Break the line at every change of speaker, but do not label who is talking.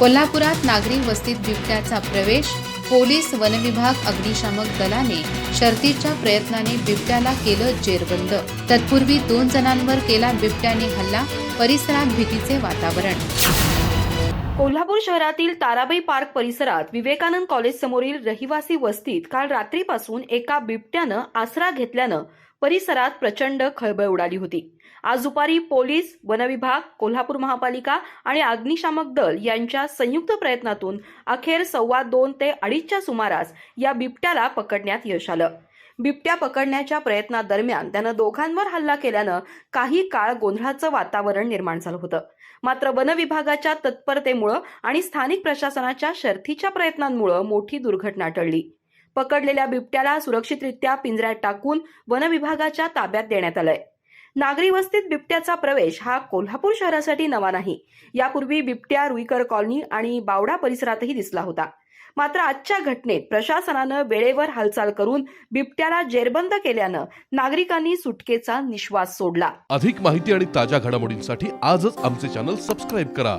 कोल्हापुरात नागरी वस्तीत बिबट्याचा प्रवेश पोलीस वनविभाग अग्निशामक दलाने शर्तीच्या प्रयत्नाने बिबट्याला केलं जेरबंद. तत्पूर्वी दोन जणांवर केला बिबट्याने हल्ला परिसरात भीतीचे वातावरण.
कोल्हापूर शहरातील ताराबाई पार्क परिसरात विवेकानंद कॉलेज समोरील रहिवासी वस्तीत काल रात्रीपासून एका बिबट्यानं आसरा घेतल्यानं परिसरात प्रचंड खळबळ उडाली होती. आज दुपारी पोलीस वनविभाग कोल्हापूर महापालिका आणि अग्निशामक दल यांच्या संयुक्त प्रयत्नातून अखेर सव्वा दोन ते अडीचच्या सुमारास या बिबट्याला पकडण्यात यश आलं. बिबट्या पकडण्याच्या प्रयत्नादरम्यान त्यानं दोघांवर हल्ला केल्यानं काही काळ गोंधळाचं वातावरण निर्माण झालं होतं. मात्र वनविभागाच्या तत्परतेमुळं आणि स्थानिक प्रशासनाच्या शर्थीच्या प्रयत्नांमुळं मोठी दुर्घटना टळली. पकडलेल्या बिबट्याला सुरक्षितरित्या पिंजऱ्यात टाकून वन विभागाच्या ताब्यात देण्यात आलंय. नागरी वस्तीत बिबट्याचा प्रवेश हा कोल्हापूर शहरासाठी नवा नाही. यापूर्वी बिबट्या रुईकर कॉलनी आणि बावडा परिसरातही दिसला होता. मात्र आजच्या घटनेत प्रशासनानं वेळेवर हालचाल करून बिबट्याला जेरबंद केल्यानं नागरिकांनी सुटकेचा निश्वास सोडला.
अधिक माहिती आणि ताज्या घडामोडींसाठी आजच आमचे चॅनल सबस्क्राईब करा.